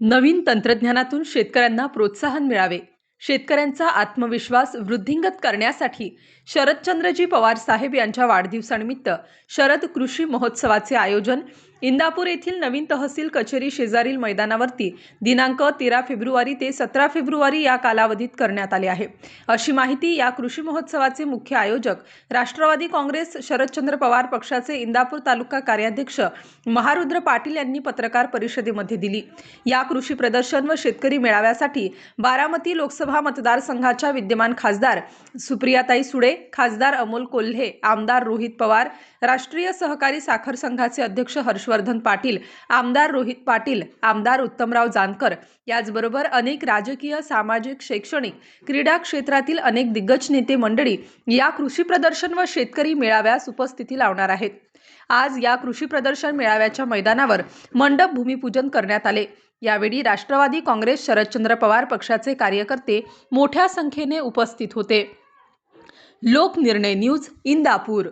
नवीन तंत्रज्ञानातून शेतकऱ्यांना प्रोत्साहन मिळावे. शेतकऱ्यांचा आत्मविश्वास वृद्धिंगत करण्यासाठी शरदचंद्रजी पवार साहेब यांच्या वाढदिवसानिमित्त शरद कृषी महोत्सवाचे आयोजन इंदापूर येथील नवीन तहसील कचेरी शेजारील मैदानावरती दिनांक तेरा फेब्रुवारी ते सतरा फेब्रुवारी या कालावधीत करण्यात आले आहे. अशी माहिती या कृषी महोत्सवाचे मुख्य आयोजक राष्ट्रवादी काँग्रेस शरदचंद्र पवार पक्षाचे इंदापूर तालुका कार्याध्यक्ष महारुद्र पाटील यांनी पत्रकार परिषदेमध्ये दिली. या कृषी प्रदर्शन व शेतकरी मेळाव्यासाठी बारामती लोकसभा मतदारसंघाच्या विद्यमान खासदार सुप्रियाताई सुडे खासदार अमोल कोल्हे आमदार रोहित पवार राष्ट्रीय सहकारी साखर संघाचे अध्यक्ष हर्ष हर्षवर्धन पाटील आमदार रोहित पाटील आमदार उत्तमराव जानकर. याचबरोबर अनेक राजकीय सामाजिक शैक्षणिक क्रीडा क्षेत्रातील अनेक दिग्गज नेते मंडळी या कृषी प्रदर्शन व शेतकरी मेळाव्यास उपस्थिती लावणार आहेत. आज या कृषी प्रदर्शन मेळाव्याच्या मैदानावर मंडप भूमिपूजन करण्यात आले. यावेळी राष्ट्रवादी काँग्रेस शरदचंद्र पवार पक्षाचे कार्यकर्ते मोठ्या संख्येने उपस्थित होते. लोकनिर्णय न्यूज इंदापूर.